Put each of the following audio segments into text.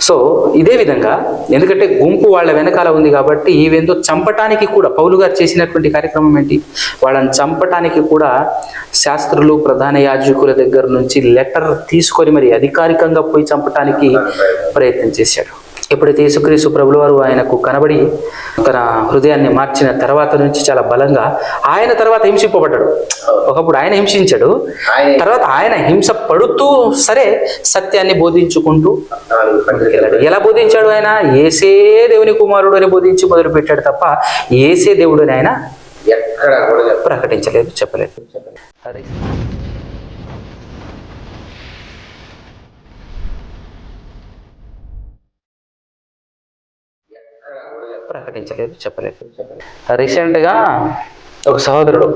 So ఇదే విధంగా ఎందుకంటే గుంపు వాళ్ళ వెనకాల ఉంది కాబట్టి ఈవెందో చంపటానికి కూడా పౌలు గారు చేసినటువంటి కార్యక్రమం ఏంటి? వాళ్ళని చంపటానికి కూడా శాస్త్రులు ప్రధాన యాజకుల దగ్గర నుంచి లెటర్ తీసుకొని మరి అధికారికంగా పోయి చంపటానికి ప్రయత్నం చేశాడు. ఎప్పుడైతే యేసుక్రీస్తు ప్రభుల వారు ఆయనకు కనబడి తన హృదయాన్ని మార్చిన తర్వాత నుంచి చాలా బలంగా ఆయన తర్వాత హింసింపబడ్డాడు. ఒకప్పుడు ఆయన హింసించాడు. తర్వాత ఆయన హింస పడుతూ సరే సత్యాన్ని బోధించుకుంటూ ఎలా బోధించాడు ఆయన? ఏసే దేవుని కుమారుడు అని బోధించి మొదలు పెట్టాడు తప్ప ఏసే దేవుడు అని ఆయన ప్రకటించలేదు చెప్పలేదు. అదే ప్రకటించలేదు చెప్పలేదు. రీసెంట్గా ఒక సహోదరుడు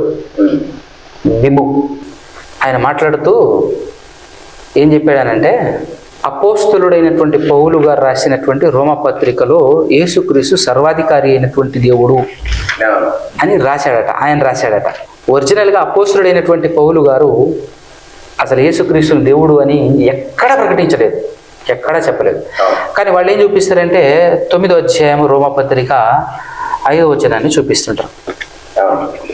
బింబు ఆయన మాట్లాడుతూ ఏం చెప్పాడనంటే అపోస్తులుడైనటువంటి పౌలు గారు రాసినటువంటి రోమపత్రికలో యేసుక్రీస్తు సర్వాధికారి అయినటువంటి దేవుడు అని రాశాడట ఆయన రాశాడట. ఒరిజినల్గా అపోస్తుడైనటువంటి పౌలు గారు అసలు యేసుక్రీస్తుని దేవుడు అని ఎక్కడ ప్రకటించలేదు. ఎక్కడా చెప్పలేదు. కానీ వాళ్ళు ఏం చూపిస్తారంటే తొమ్మిదో అధ్యాయం రోమపత్రిక ఐదో వచనాన్ని చూపిస్తుంటారు.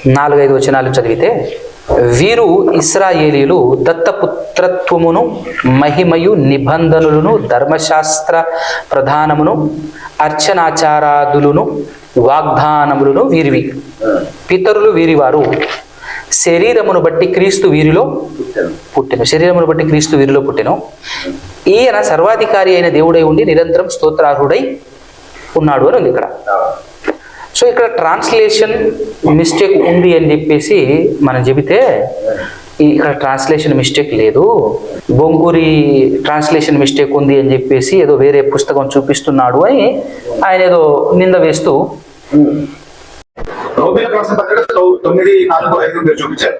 నాలుగైదు వచనాలు చదివితే వీరు ఇస్రాయేలీలు దత్తపుత్రత్వమును మహిమయు నిబంధనలను ధర్మశాస్త్ర ప్రధానమును అర్చనాచారాదులను వాగ్దానములను వీరివి. పితరులు వీరివారు. శరీరమును బట్టి క్రీస్తు వీరిలో. పుట్టెను. శరీరమును బట్టి క్రీస్తు వీరిలో పుట్టెను. ఈయన సర్వాధికారి అయిన దేవుడై ఉండి నిరంతరం స్తోత్రార్హుడై ఉన్నాడు అని ఉంది ఇక్కడ. సో ఇక్కడ ట్రాన్స్లేషన్ మిస్టేక్ ఉంది అని చెప్పేసి మనం చెబితే ఇక్కడ ట్రాన్స్లేషన్ మిస్టేక్ లేదు. బొంకూరి ట్రాన్స్లేషన్ మిస్టేక్ ఉంది అని చెప్పేసి ఏదో వేరే పుస్తకం చూపిస్తున్నాడు అని ఆయన ఏదో నింద వేస్తూ తొమ్మిది నాలుగు ఐదు చూపించారు.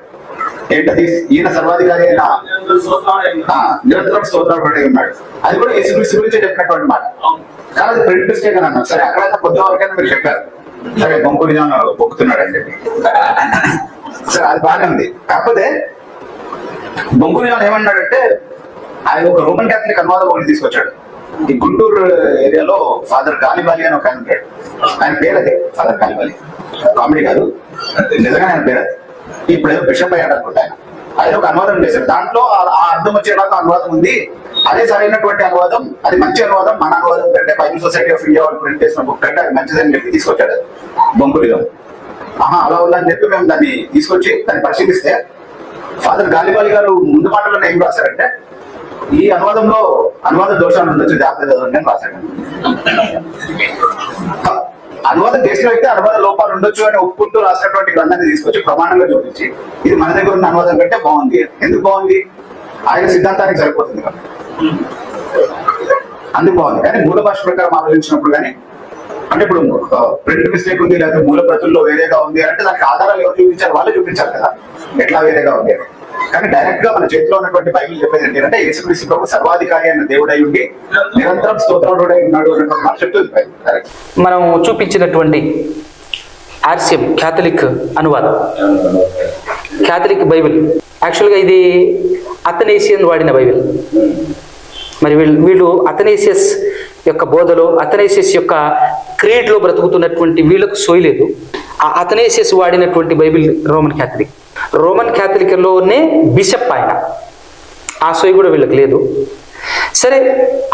ఏంటది? ఈయన సర్వాధికారి అయినా? నిరంతరం స్తోత్రపడి ఉన్నాడు. అది కూడా యేసుక్రీస్తు గురించి చెప్పినటువంటి మాట. కానీ అది ప్రింట్ మిస్టేక్ అని అన్నాను సరే అక్కడైనా కొద్ది వరకైనా మీరు చెప్పారు. సరే బొంకుడి జాన్ పొక్కుతున్నాడు అని చెప్పి. సరే అది బాగానే ఉంది. కాకపోతే బొంకుడి జాన్ ఏమన్నాడంటే ఆయన ఒక రోమన్ క్యాథలిక్ అనువాదం ఒకటి తీసుకొచ్చాడు. ఈ గుంటూరు ఏరియాలో ఫాదర్ గాలిబాలి అని ఒక ఆయన ఉంటాడు. ఆయన పేరు అదే ఫాదర్ గాలిబాలి. కామెడీ కాదు. నిజంగా ఆయన పేరు అది. ఇప్పుడు ఏదో బిషప్ అయ్యాడు అనుకుంటా. ఆయన ఒక అనువాదం చేశాడు. దాంట్లో ఆ- అర్థం వచ్చేలాగా అనువాదం ఉంది. అదే సరైనటువంటి అనువాదం అది మంచి అనువాదం మన అనువాదం కంటే బైబిల్ సొసైటీ ఆఫ్ ఇండియా వాళ్ళు ప్రింట్ చేసిన బుక్ కంటే అది మంచిదని చెప్పి తీసుకొచ్చాడు. అది బొంకుడిగా ఆహా అలా ఉందని చెప్పి మేము దాన్ని తీసుకొచ్చి దాన్ని పరిశీలిస్తే ఫాదర్ గాలిబాలి గారు ముందు మాటలో ఏం రాశారంటే ఈ అనువాదంలో అనువాద దోషాలు ఉండొచ్చు జాగ్రత్త చదవండి అని రాశాడు. అనువాదం దేశం అయితే అనువాద లోపాలు ఉండొచ్చు అని ఒప్పుకుంటూ రాసినటువంటి గ్రంథాన్ని తీసుకొచ్చి ప్రమాణంగా చూపించి ఇది మన దగ్గర ఉన్న అనువాదం కంటే బాగుంది. ఎందుకు బాగుంది? ఆయన సిద్ధాంతానికి సరిపోతుంది అందుకు బాగుంది. కానీ మూల భాష ప్రకారం ఆలోచించినప్పుడు కానీ అంటే ఇప్పుడు ప్రింట్ మిస్టేక్ ఉంది లేకపోతే మూల ప్రతుల్లో వేరేగా ఉంది అంటే దానికి ఆధారాలు ఎవరు చూపించారు వాళ్ళే చూపించారు కదా. ఎట్లా వేరేగా ఉంది అని. కానీ డైరెక్ట్గా మన చేతిలో ఉన్నటువంటి బైబిల్ చెప్పేది ఏంటంటే యేసుక్రీస్తు ప్రభు సర్వాధికారి అయిన దేవుడై ఉండి నిరంతరం స్తోత్రుడై ఉన్నాడు అన్నటువంటి మాట చెప్తుంది మనం చూపించినటువంటి ఆర్సిఎం క్యాథలిక్ అనువాదం. Catholic Bible. యాక్చువల్గా ఇది అథనేసియన్ వాడిన బైబిల్. మరి వీళ్ళు వీళ్ళు అథనేసియస్ యొక్క బోధలో అథనేసియస్ యొక్క క్రియేట్లో బ్రతుకుతున్నటువంటి వీళ్ళకు సోయలేదు. ఆ అథనేసియస్ వాడినటువంటి బైబిల్ రోమన్ క్యాథలిక్. రోమన్ క్యాథలిక్లోనే బిషప్ ఆయన. ఆ సోయి కూడా వీళ్ళకి లేదు. సరే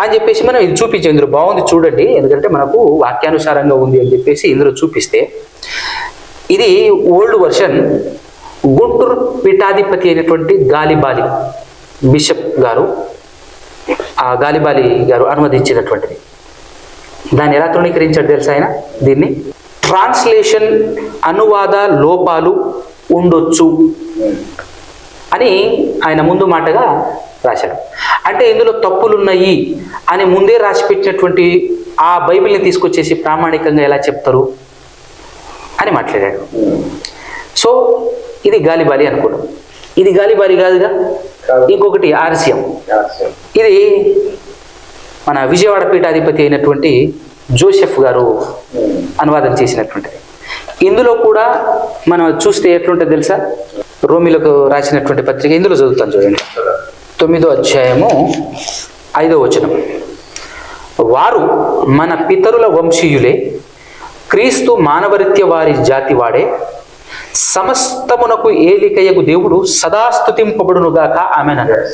అని చెప్పేసి మనం ఇది చూపించాం. ఇందులో బాగుంది చూడండి. ఎందుకంటే మనకు వాక్యానుసారంగా ఉంది అని చెప్పేసి ఇందులో చూపిస్తే ఇది ఓల్డ్ వర్షన్ గుంటూరు పీఠాధిపతి అయినటువంటి గాలిబాలి బిషప్ గారు. ఆ గాలిబాలి గారు అనువదించినటువంటిది. దాన్ని ఎలా తృణీకరించాడు తెలుసా ఆయన? దీన్ని ట్రాన్స్లేషన్ అనువాద లోపాలు ఉండొచ్చు అని ఆయన ముందు మాటగా రాశాడు. అంటే ఇందులో తప్పులున్నాయి అని ముందే రాసి పెట్టినటువంటి ఆ బైబిల్ని తీసుకొచ్చేసి ప్రామాణికంగా ఎలా చెప్తారు అని మాట్లాడాడు. సో ఇది గాలిబాలి అనుకున్నాం ఇది గాలిబాలి కాదుగా? ఇంకొకటి ఆర్సిఎం ఇది మన విజయవాడ పీఠాధిపతి అయినటువంటి జోసెఫ్ గారు అనువాదం చేసినటువంటిది ఇందులో కూడా మనం చూస్తే ఎట్లుంటుంది తెలుసా? రోమిలకు రాసినటువంటి పత్రిక ఇందులో చదువుతాను చూడండి. తొమ్మిదో అధ్యాయము ఐదో వచనం. వారు మన పితరుల వంశీయులే క్రీస్తు మానవరిత్య వారి జాతి వాడే సమస్తమునకు ఏలికయ్యకు దేవుడు సదాస్తుతింపబడునుగాక ఆమెను ఆమె అన్నాడు.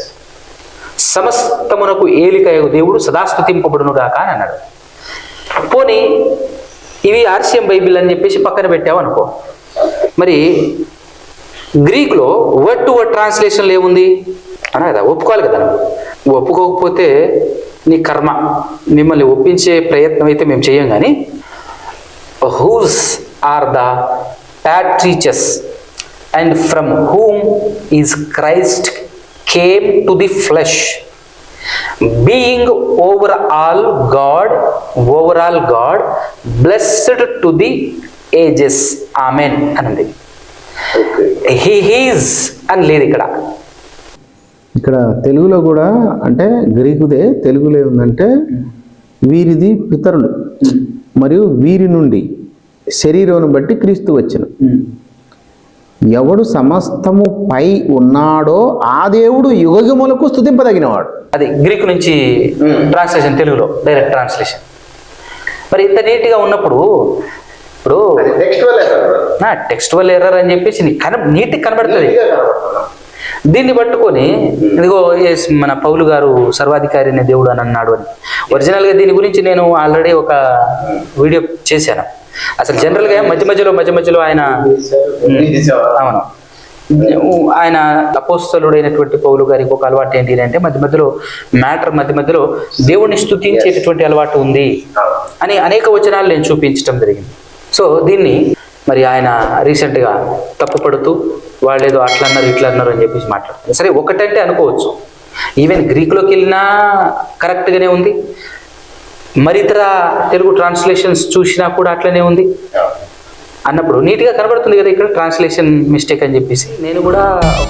సమస్తమునకు ఏలికయగు దేవుడు సదాస్తుతింపబడునుగాక అని అన్నాడు. పోనీ ఇవి ఆర్సిఎం బైబిల్ అని చెప్పేసి పక్కన పెట్టావు అనుకో. మరి గ్రీక్లో వర్డ్ టు వర్డ్ ట్రాన్స్లేషన్లు ఏముంది? అన్నా కదా ఒప్పుకోవాలి కదా ఒప్పుకోకపోతే నీ కర్మ మిమ్మల్ని ఒప్పించే ప్రయత్నం అయితే మేము చేయం కానీ whose are the patriarchs and from whom is Christ came to the flesh being over all God over all God blessed to the ages amen అనంది okay he he's అని లేదు ఇక్కడ. ఇక్కడ తెలుగులో కూడా అంటే గ్రీకుదే తెలుగులో ఉందంటే వీరిది పితరులు. మరియు వీరి నుండి శరీరం బట్టి క్రీస్తు వచ్చును. ఎవడు సమస్తము పై ఉన్నాడో ఆ దేవుడు యుగయుములకు స్థుతింపదగినవాడు అది గ్రీక్ నుంచి ట్రాన్స్లేషన్ తెలుగులో డైరెక్ట్ ట్రాన్స్లేషన్ మరి ఇంత నీట్గా ఉన్నప్పుడు ఇప్పుడు టెక్స్టువల్ ఎర్రర్ అని చెప్పేసి కన కనబడుతుంది? దీన్ని పట్టుకొని ఇదిగో మన పౌలు గారు సర్వాధికారి అనే దేవుడు అని అన్నాడు అని. ఒరిజినల్గా దీని గురించి నేను ఆల్రెడీ ఒక వీడియో చేశాను. అసలు జనరల్గా మధ్య మధ్యలో మధ్య మధ్యలో ఆయన? అవును ఆయన అపోస్తలుడైనటువంటి పౌలు గారికి ఒక అలవాటు ఏంటి అంటే మధ్య మధ్యలో మ్యాటర్ మధ్య మధ్యలో దేవుణ్ణి స్తుతించేటటువంటి అలవాటు ఉంది. అని అనేక వచనాలు నేను చూపించడం జరిగింది సో దీన్ని మరి ఆయన రీసెంట్గా తప్పుపడుతూ వాళ్ళు ఏదో అట్లా అన్నారు ఇట్లా అన్నారు అని చెప్పేసి మాట్లాడుతున్నారు సరే ఒకటంటే అనుకోవచ్చు ఈవెన్ గ్రీక్లోకి వెళ్ళినా కరెక్ట్గానే ఉంది మరి ఇతర తెలుగు ట్రాన్స్లేషన్స్ చూసినా కూడా అట్లనే ఉంది. అన్నప్పుడు నీట్గా కనబడుతుంది కదా ఇక్కడ? ట్రాన్స్లేషన్ మిస్టేక్ అని చెప్పేసి. నేను కూడా ఒక